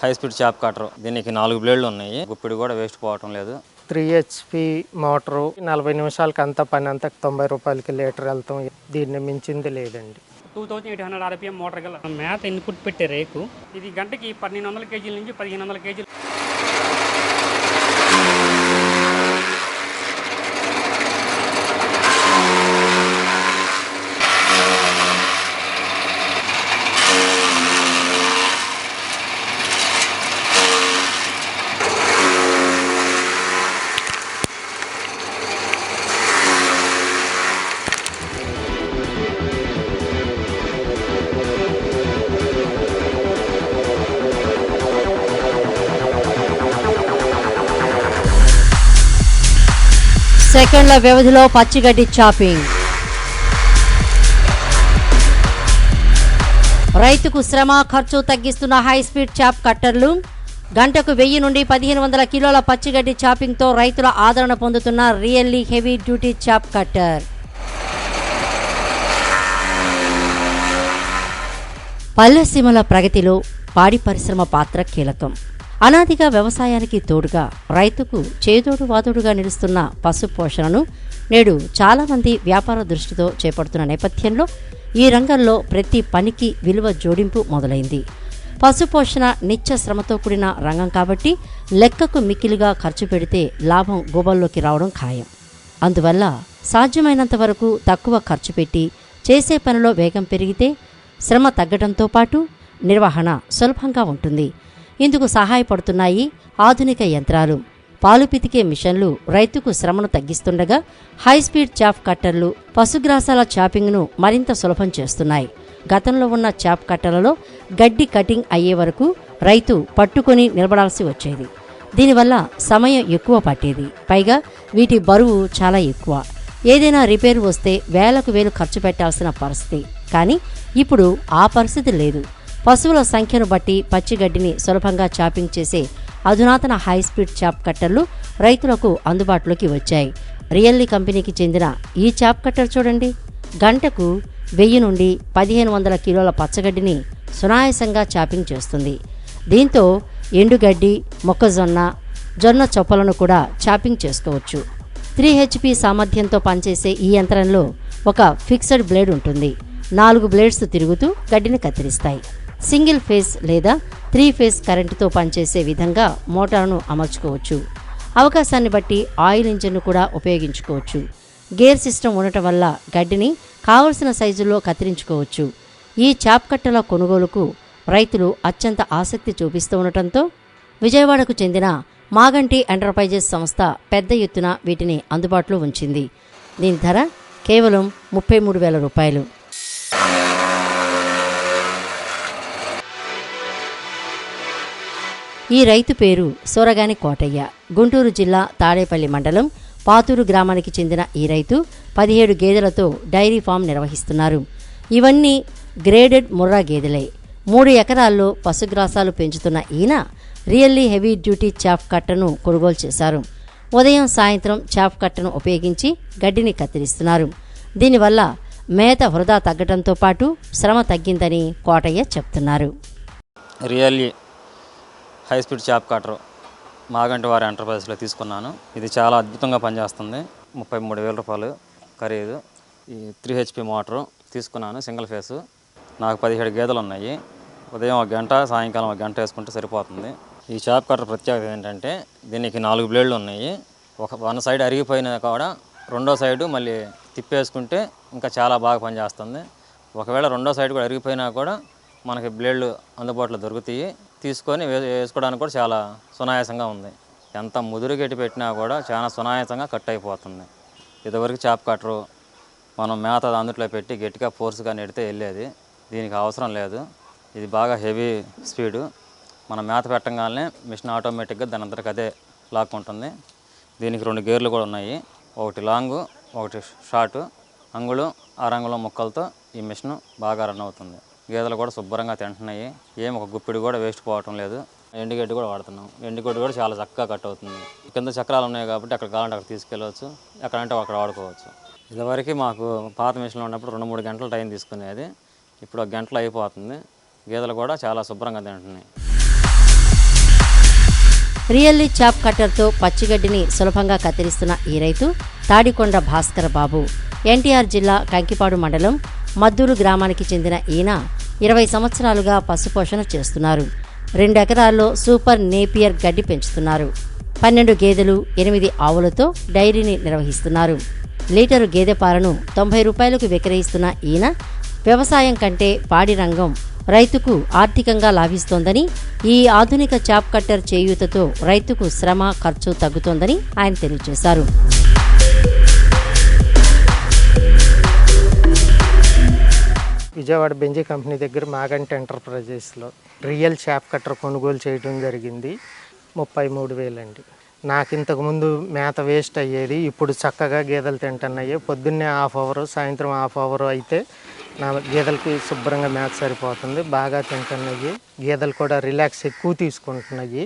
High speed chop cutter దీనికి నాలుగు బ్లేడ్లు ఉన్నాయి. గుప్పిడి కూడా వేస్ట్ పోవటం లేదు. త్రీ హెచ్పి మోటరు నలభై నిమిషాలకి అంతా పని అంతా తొంభై రూపాయలకి లీటర్ వెళ్తాం. దీన్ని మించింది లేదండి. Two thousand eight hundred RPM motor గల. మేత ఇన్పుట్ పెట్టే రేకు. ఇది గంటకి పన్నెండు వందల కేజీల నుంచి పదిహేను వందల కేజీలు సెకండ్ల వ్యవధిలో పచ్చిగడ్డి చాపింగ్ రైతుకు శ్రమ ఖర్చు తగ్గిస్తున్న హై స్పీడ్ చాప్ కట్టర్లు గంటకు వెయ్యి నుండి పదిహేను వందల కిలోల పచ్చిగడ్డి చాపింగ్తో రైతుల ఆదరణ పొందుతున్న really heavy duty chop cutter పల్లెసీమల ప్రగతిలో పాడి పరిశ్రమ పాత్ర కీలకం. అనాదిగా వ్యవసాయానికి తోడుగా రైతుకు చేదోడు వాదోడుగా నిలుస్తున్న పశు పోషణను నేడు చాలామంది వ్యాపార దృష్టితో చేపడుతున్న నేపథ్యంలో ఈ రంగంలో ప్రతి పనికి విలువ జోడింపు మొదలైంది. పశు పోషణ నిత్య శ్రమతో కూడిన రంగం కాబట్టి లెక్కకు మిక్కిలిగా ఖర్చు పెడితే లాభం గోబల్లోకి రావడం ఖాయం. అందువల్ల సాధ్యమైనంత వరకు తక్కువ ఖర్చు పెట్టి చేసే పనిలో వేగం పెరిగితే శ్రమ తగ్గడంతో పాటు నిర్వహణ సులభంగా ఉంటుంది. ఇందుకు సహాయపడుతున్నాయి ఆధునిక యంత్రాలు. పాలు పితికే మిషన్లు రైతుకు శ్రమను తగ్గిస్తుండగా హై స్పీడ్ చాప్ కట్టర్లు పశుగ్రాసాల చాపింగ్ను మరింత సులభం చేస్తున్నాయి. గతంలో ఉన్న చాప్ కట్టలలో గడ్డి కటింగ్ అయ్యే వరకు రైతు పట్టుకొని నిలబడాల్సి వచ్చేది. దీనివల్ల సమయం ఎక్కువ పట్టేది. పైగా వీటి బరువు చాలా ఎక్కువ. ఏదైనా రిపేర్ వస్తే వేలకు వేలు ఖర్చు పెట్టాల్సిన పరిస్థితి. కానీ ఇప్పుడు ఆ పరిస్థితి లేదు. పశువుల సంఖ్యను బట్టి పచ్చిగడ్డిని సులభంగా చాపింగ్ చేసే అధునాతన హై స్పీడ్ చాప్ కట్టర్లు రైతులకు అందుబాటులోకి వచ్చాయి. రియల్లీ కంపెనీకి చెందిన ఈ చాప్ కట్టర్ చూడండి. గంటకు వెయ్యి నుండి పదిహేను వందల కిలోల పచ్చగడ్డిని సునాయాసంగా చాపింగ్ చేస్తుంది. దీంతో ఎండుగడ్డి మొక్కజొన్న జొన్న చొప్పలను కూడా చాపింగ్ చేసుకోవచ్చు. త్రీ హెచ్పి సామర్థ్యంతో పనిచేసే ఈ యంత్రంలో ఒక ఫిక్స్డ్ బ్లేడ్ ఉంటుంది. నాలుగు బ్లేడ్స్ తిరుగుతూ గడ్డిని కత్తిరిస్తాయి. సింగిల్ ఫేస్ లేదా త్రీ ఫేస్ కరెంటుతో పనిచేసే విధంగా మోటార్ను అమర్చుకోవచ్చు. అవకాశాన్ని బట్టి ఆయిల్ ఇంజిన్ను కూడా ఉపయోగించుకోవచ్చు. గేర్ సిస్టమ్ ఉండటం వల్ల గడ్డిని కావలసిన సైజుల్లో కత్తిరించుకోవచ్చు. ఈ చాప్ కట్టల కొనుగోలుకు రైతులు అత్యంత ఆసక్తి చూపిస్తూ ఉండటంతో విజయవాడకు చెందిన మాగంటి ఎంటర్ప్రైజెస్ సంస్థ పెద్ద ఎత్తున వీటిని అందుబాటులో ఉంచింది. దీని ధర కేవలం ముప్పై మూడు వేల రూపాయలు. ఈ రైతు పేరు సోరగాని కోటయ్య. గుంటూరు జిల్లా తాడేపల్లి మండలం పాతూరు గ్రామానికి చెందిన ఈ రైతు పదిహేడు గేదెలతో డైరీ ఫామ్ నిర్వహిస్తున్నారు. ఇవన్నీ గ్రేడెడ్ ముర్రా గేదెలే. మూడు ఎకరాల్లో పశుగ్రాసాలు పెంచుతున్న ఈయన రియల్లీ హెవీ డ్యూటీ చాప్ కట్టను కొనుగోలు చేశారు. ఉదయం సాయంత్రం చాఫ్ కట్టను ఉపయోగించి గడ్డిని కత్తిరిస్తున్నారు. దీనివల్ల మేత వృధా తగ్గడంతో పాటు శ్రమ తగ్గిందని కోటయ్య చెప్తున్నారు. Really high speed chop cutter Maganti వారి ఎంటర్ప్రైజ్లో తీసుకున్నాను. ఇది చాలా అద్భుతంగా పనిచేస్తుంది. ముప్పై మూడు వేల రూపాయలు ఖరీదు. ఈ త్రీ హెచ్పి మోటారు తీసుకున్నాను సింగిల్ ఫేసు. నాకు పదిహేడు గేదెలు ఉన్నాయి. ఉదయం ఒక గంట సాయంకాలం ఒక గంట వేసుకుంటే సరిపోతుంది. ఈ చాప్ కటర్ ప్రత్యేకత ఏంటంటే దీనికి నాలుగు బ్లేడ్లు ఉన్నాయి. ఒక వన్ సైడ్ అరిగిపోయిన కూడా రెండో సైడు మళ్ళీ తిప్పేసుకుంటే ఇంకా చాలా బాగా పనిచేస్తుంది. ఒకవేళ రెండో సైడ్ కూడా అరిగిపోయినా కూడా మనకి బ్లేడ్లు అందుబాటులో దొరుకుతాయి. తీసుకొని వే వేసుకోవడానికి కూడా చాలా సునాయాసంగా ఉంది. ఎంత ముదురు గట్టి పెట్టినా కూడా చాలా సునాయాసంగా కట్ అయిపోతుంది. ఇదివరకు చాప్ కట్టరు. మనం మేత అందుట్లో పెట్టి గట్టిగా ఫోర్స్గా నెడితే వెళ్ళేది. దీనికి అవసరం లేదు. ఇది బాగా హెవీ స్పీడు. మనం మేత పెట్టగానే మిషన్ ఆటోమేటిక్గా దాని అంతటికి అదే లాక్కుంటుంది దీనికి రెండు గేర్లు కూడా ఉన్నాయి. ఒకటి లాంగు ఒకటి షార్ట్. అంగుళం ఆరంగుళం ముక్కలతో ఈ మిషన్ బాగా రన్ అవుతుంది. గేదెలు కూడా శుభ్రంగా తింటున్నాయి. ఏం ఒక గుప్పిడి కూడా వేస్ట్ పోవటం లేదు. ఎండుగడ్డి కూడా వాడుతున్నాం. ఎండుగడ్డి కూడా చాలా చక్కగా కట్ అవుతుంది. కింద చక్రాలు ఉన్నాయి కాబట్టి అక్కడ కావాలంటే అక్కడ తీసుకెళ్ళవచ్చు. ఎక్కడంటే అక్కడ వాడుకోవచ్చు. ఇదివరకు మాకు పాత మిషన్లో ఉన్నప్పుడు రెండు మూడు గంటలు టైం తీసుకునేది. ఇప్పుడు ఒక గంటలు అయిపోతుంది. గేదెలు కూడా చాలా శుభ్రంగా తింటున్నాయి. రియల్లీ చాప్ కట్టర్తో పచ్చిగడ్డిని సులభంగా కత్తిరిస్తున్న ఈ రైతు తాడికొండ భాస్కర్ బాబు ఎన్టీఆర్ జిల్లా కంకిపాడు మండలం మద్దూరు గ్రామానికి చెందిన ఈయన ఇరవై సంవత్సరాలుగా పశుపోషణ చేస్తున్నారు. రెండు ఎకరాల్లో సూపర్ నేపియర్ గడ్డి పెంచుతున్నారు. పన్నెండు గేదెలు ఎనిమిది ఆవులతో డైరీని నిర్వహిస్తున్నారు. లీటరు గేదె పాలను తొంభై రూపాయలకు విక్రయిస్తున్న ఈయన వ్యవసాయం కంటే పాడి రంగం రైతుకు ఆర్థికంగా లాభిస్తోందని ఈ ఆధునిక చాప్ కట్టర్ చేయూతతో రైతుకు శ్రమ ఖర్చు తగ్గుతోందని ఆయన తెలియజేశారు. విజయవాడ బెంజీ కంపెనీ దగ్గర మాగంట ఎంటర్ప్రైజెస్లో రియల్ షాప్ కట్టర్ కొనుగోలు చేయడం జరిగింది. ముప్పై మూడు వేలండి. నాకు ఇంతకుముందు మేత వేస్ట్ అయ్యేది ఇప్పుడు చక్కగా గేదెలు తింటున్నాయి. పొద్దున్నే హాఫ్ అవరు సాయంత్రం హాఫ్ అవరు అయితే నా గేదెలకి శుభ్రంగా మేత సరిపోతుంది. బాగా తింటున్నాయి. గేదెలు కూడా రిలాక్స్ ఎక్కువ తీసుకుంటున్నాయి.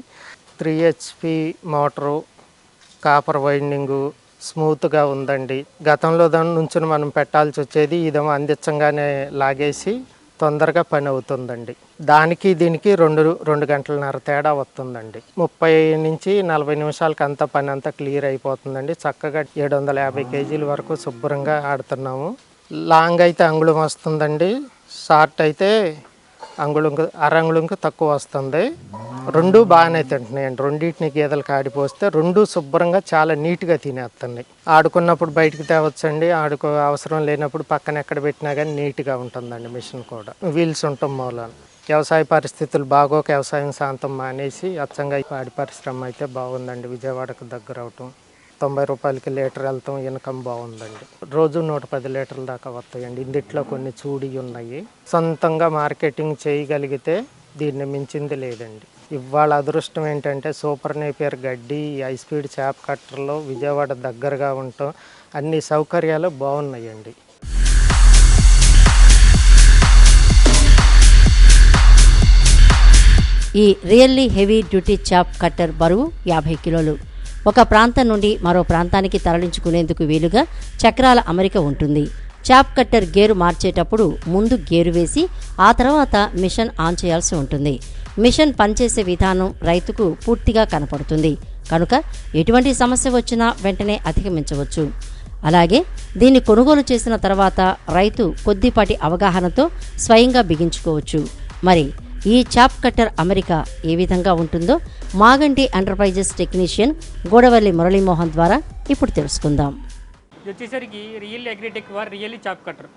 Three HP motor copper winding స్మూత్గా ఉందండి. గతంలో దాని నుంచి మనం పెట్టాల్సి వచ్చేది ఇదేమో అందించంగానే లాగేసి తొందరగా పని అవుతుందండి. దానికి దీనికి రెండు రెండు గంటలన్నర తేడా వస్తుందండి. ముప్పై నుంచి నలభై నిమిషాలకి అంతా పని అంతా క్లియర్ అయిపోతుందండి. చక్కగా ఏడు వందల యాభై కేజీల వరకు శుభ్రంగా ఆడుతున్నాము. లాంగ్ అయితే అంగుళం వస్తుందండి. షార్ట్ అయితే అంగుళంకు అరంగుళంకు తక్కువ వస్తుంది. రెండు బాగానే తింటున్నాయండి రెండింటిని గేదెలకు కాడిపోస్తే రెండు శుభ్రంగా చాలా నీట్గా తినేస్తున్నాయి. ఆడుకున్నప్పుడు బయటకు తేవచ్చండి. ఆడుకో అవసరం లేనప్పుడు పక్కన ఎక్కడ పెట్టినా కానీ నీట్గా ఉంటుందండి మిషన్ కూడా. వీల్స్ ఉంటాం మూలాన. వ్యవసాయ పరిస్థితులు బాగోక వ్యవసాయం శాంతం మానేసి అచ్చంగా పాడి పరిశ్రమ అయితే బాగుందండి. విజయవాడకు దగ్గర అవటం తొంభై రూపాయలకి లీటర్ వెళ్తాం ఇన్కమ్ బాగుందండి. రోజు నూట పది లీటర్ల దాకా వస్తాయండి. ఇందిట్లో కొన్ని చూడి ఉన్నాయి. సొంతంగా మార్కెటింగ్ చేయగలిగితే దీన్ని మించింది లేదండి. ఇవాళ అదృష్టం ఏంటంటే సూపర్ నేపియర్ గడ్డి హై స్పీడ్ చేప కట్టర్లో విజయవాడ దగ్గరగా ఉండటం అన్ని సౌకర్యాలు బాగున్నాయండి. ఈ really heavy duty chop cutter బరువు యాభై కిలోలు. ఒక ప్రాంతం నుండి మరో ప్రాంతానికి తరలించుకునేందుకు వీలుగా చక్రాల అమరిక ఉంటుంది. చాప్ కట్టర్ గేరు మార్చేటప్పుడు ముందు గేరు వేసి ఆ తర్వాత మిషన్ ఆన్ చేయాల్సి ఉంటుంది. మిషన్ పనిచేసే విధానం రైతుకు పూర్తిగా కనపడుతుంది. కనుక ఎటువంటి సమస్య వచ్చినా వెంటనే అధిగమించవచ్చు. అలాగే దీన్ని కొనుగోలు చేసిన తర్వాత రైతు కొద్దిపాటి అవగాహనతో స్వయంగా బిగించుకోవచ్చు. మరి ఈ చాప్ కట్టర్ అమెరికా ఏ విధంగా ఉంటుందో మాగంటి ఎంటర్ప్రైజెస్ టెక్నీషియన్ గోడవల్లి మురళీమోహన్ ద్వారా ఇప్పుడు తెలుసుకుందాం. ఇది వచ్చేసరికి రియల్ అగ్రిటెక్ వార్ రియల్లీ చాప్ కట్టర్.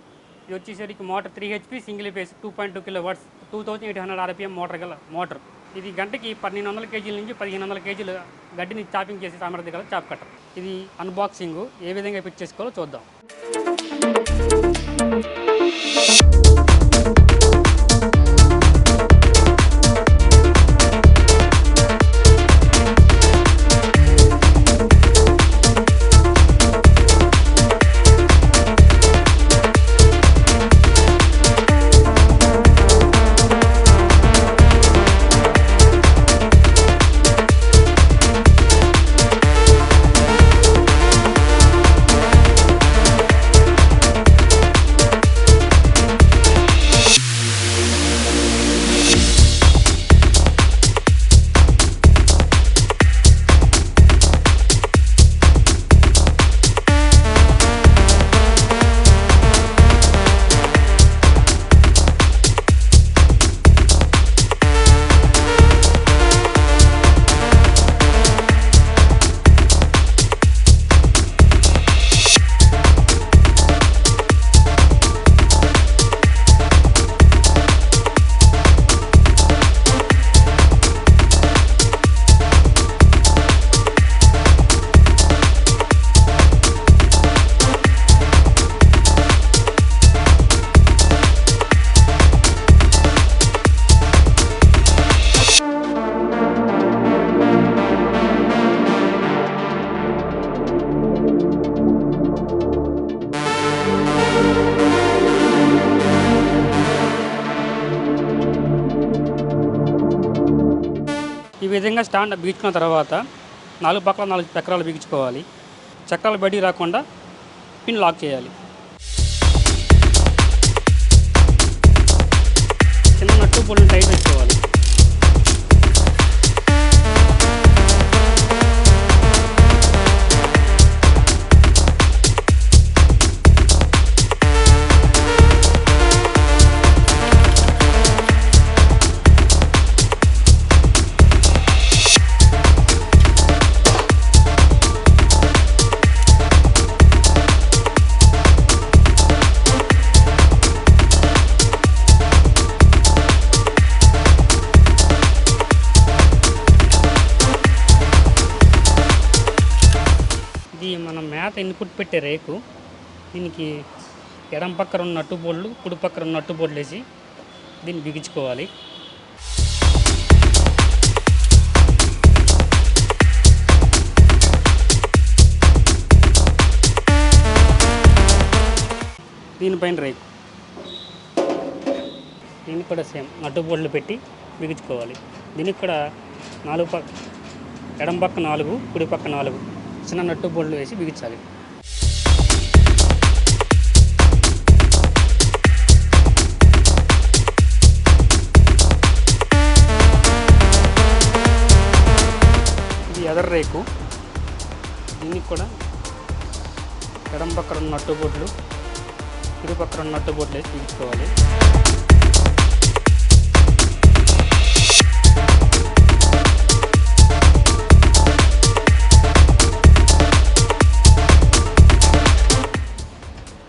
ఇది వచ్చేసరికి motor three HP single phase two point two kilowatts two thousand eight hundred RPM motor గల మోటార్. ఇది గంటకి పన్నెండు వందల కేజీల నుంచి పదిహేను వందల కేజీలు గడ్డిని చాపింగ్ చేసే సామర్థ్యం గల చాప్ కట్టర్. ఇది అన్బాక్సింగ్ ఏ విధంగా ఫిట్ చేసుకోవాలో చూద్దాం. విధంగా స్టాండ్ బిగించుకున్న తర్వాత నాలుగు పక్కల నాలుగు చక్రాలు బిగించుకోవాలి. చక్రాలు బయటికి రాకుండా పిన్ లాక్ చేయాలి. చిన్న నట్టు పొల్లు టైట్ పెట్టుకోవాలి. మేత ఇన్పుట్ పెట్టే రేకు. దీనికి ఎడం పక్కన ఉన్న నట్టు బోర్డులు కుడి పక్కన ఉన్న నట్టు బోర్డులు వేసి దీన్ని బిగించుకోవాలి. దీనిపైన రేకు. దీనికి కూడా సేమ్ నట్టు బోర్డులు పెట్టి బిగించుకోవాలి. దీనికి కూడా నాలుగు పక్క ఎడం పక్క నాలుగు కుడి పక్క నాలుగు. చిన్న నట్టు బోర్డులు వేసి బిగించాలి. ఇది ఎదర్ రేకు. దీనికి కూడా ఎడం పక్కన ఉన్న నట్టు బోర్డులు ఇరు పక్కన ఉన్న నట్టు బోర్డులు వేసి బిగించుకోవాలి.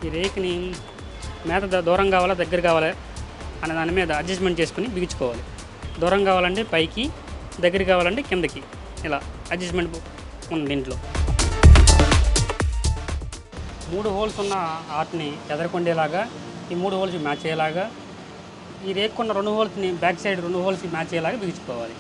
ఈ రేకుని మేత దూరం కావాలా దగ్గర కావాలా అనే దాని మీద అడ్జస్ట్మెంట్ చేసుకుని బిగించుకోవాలి. దూరం కావాలంటే పైకి దగ్గర కావాలంటే కిందకి ఇలా అడ్జస్ట్మెంట్ ఉంది దీంట్లో. మూడు హోల్స్ ఉన్న ఆర్ట్ని ఎదరకొండేలాగా ఈ మూడు హోల్స్ మ్యాచ్ అయ్యేలాగా ఈ రేకున్న రెండు హోల్స్ని బ్యాక్ సైడ్ రెండు హోల్స్కి మ్యాచ్ అయ్యేలాగా బిగించుకోవాలి.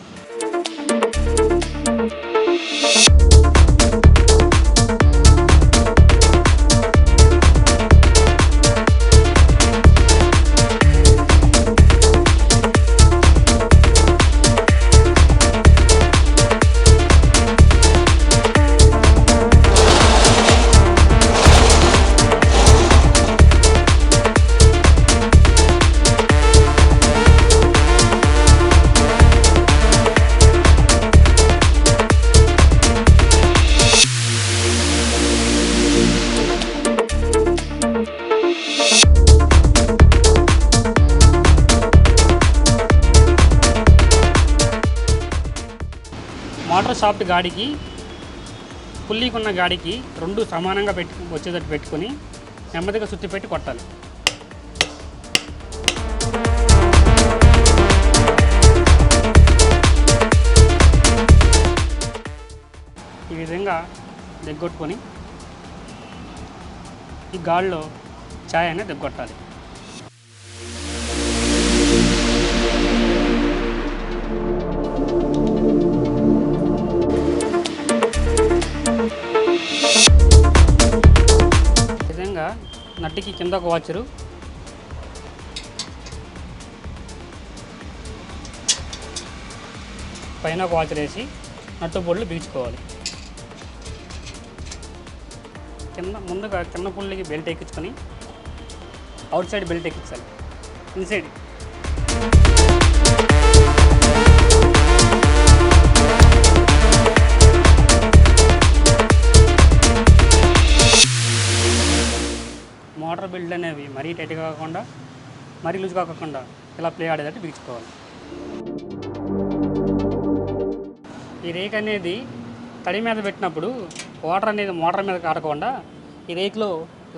సాఫ్ట్ గాడికి పుల్లీకున్న గాడికి రెండు సమానంగా పెట్టు వచ్చేటట్టు పెట్టుకొని నెమ్మదిగా సుత్తి పెట్టి కొట్టాలి. ఈ విధంగా దగ్గొట్టుకొని ఈ గాల్లో ఛాయ్ అనేది దగ్గొట్టాలి. నట్టికి కింద ఒక వాచరు. పైన ఒక వాచర్ వేసి నట్టు బొడ్లు బిగించుకోవాలి. కింద ముందుగా కింద పుల్లికి బెల్ట్ ఎక్కించుకొని అవుట్ సైడ్ బెల్ట్ ఎక్కించాలి. ఇన్సైడ్ మోటార్ బిల్డ్ అనేవి మరీ టైట్గా కాకుండా మరీ లూజ్ కాకుండా ఇలా ప్లే ఆడేటట్టు బిగించుకోవాలి ఈ రేక్ అనేది తడి మీద పెట్టినప్పుడు వాటర్ అనేది మోటార్ మీద కాడకుండా ఈ రేకులో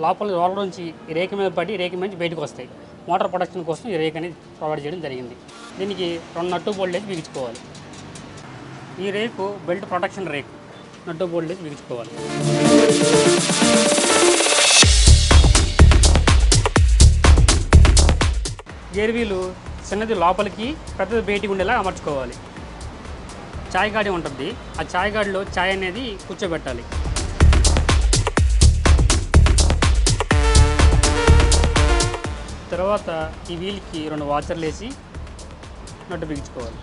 లోపల రోలర్ నుంచి ఈ రేకు మీద పడి రేకు నుంచి బయటకు వస్తాయి. మోటార్ ప్రొడక్షన్ కోసం ఈ రేక్ అనేది ప్రొవైడ్ చేయడం జరిగింది. దీనికి రెండు నట్టు బోల్డ్ బిగించుకోవాలి ఈ రేకు బెల్ట్ ప్రొటెక్షన్ రేకు. నట్టు బోల్డ్ వేసి బిగించుకోవాలి గేర్ వీలు చిన్నది లోపలికి పెద్దది బయటికి ఉండేలా అమర్చుకోవాలి. చాయ్ గాడి ఉంటుంది. ఆ చాయ్ గాడిలో చాయ్ అనేది కూర్చోబెట్టాలి. తర్వాత ఈ వీల్కి రెండు వాచర్లు వేసి నట్టు బిగించుకోవాలి.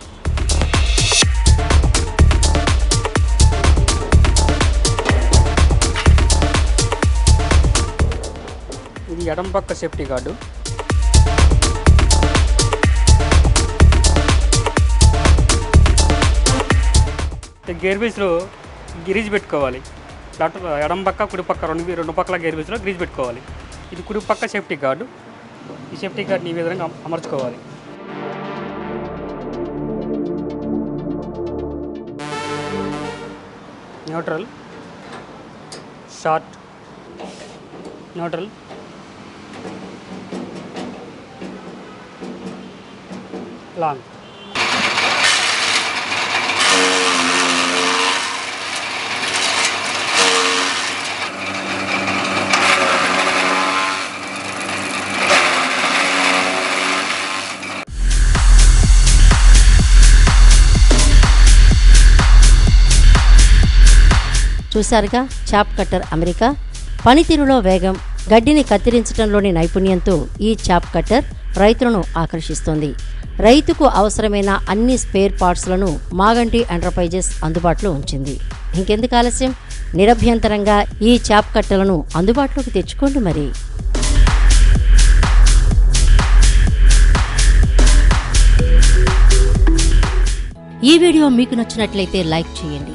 ఇది ఎడం పక్క సేఫ్టీ గార్డు. గేర్ బేస్లో గిరీజ్ పెట్టుకోవాలి. లట్ ఎడం పక్క కుడి పక్క రెండు రెండు పక్కల గేర్ బేస్లో గ్రీజ్ పెట్టుకోవాలి. ఇది కుడి పక్క సేఫ్టీ గార్డు. ఈ సేఫ్టీ గార్డ్ని ఈ విధంగా అమర్చుకోవాలి. Neutral short neutral. లాంగ్. చూశారుగా? Chop cutter America. పనితీరులో వేగం గడ్డిని కత్తిరించడంలోని నైపుణ్యంతో ఈ చాప్ కట్టర్ రైతులను ఆకర్షిస్తోంది. రైతుకు అవసరమైన అన్ని స్పేర్ పార్ట్స్లను మాగంటి ఎంటర్ప్రైజెస్ అందుబాటులో ఉంచింది. ఇంకెందుకు ఆలస్యం? నిరభ్యంతరంగా ఈ చాప్ కట్టలను అందుబాటులోకి తెచ్చుకోండి మరి. ఈ వీడియో మీకు నచ్చినట్లయితే లైక్ చేయండి.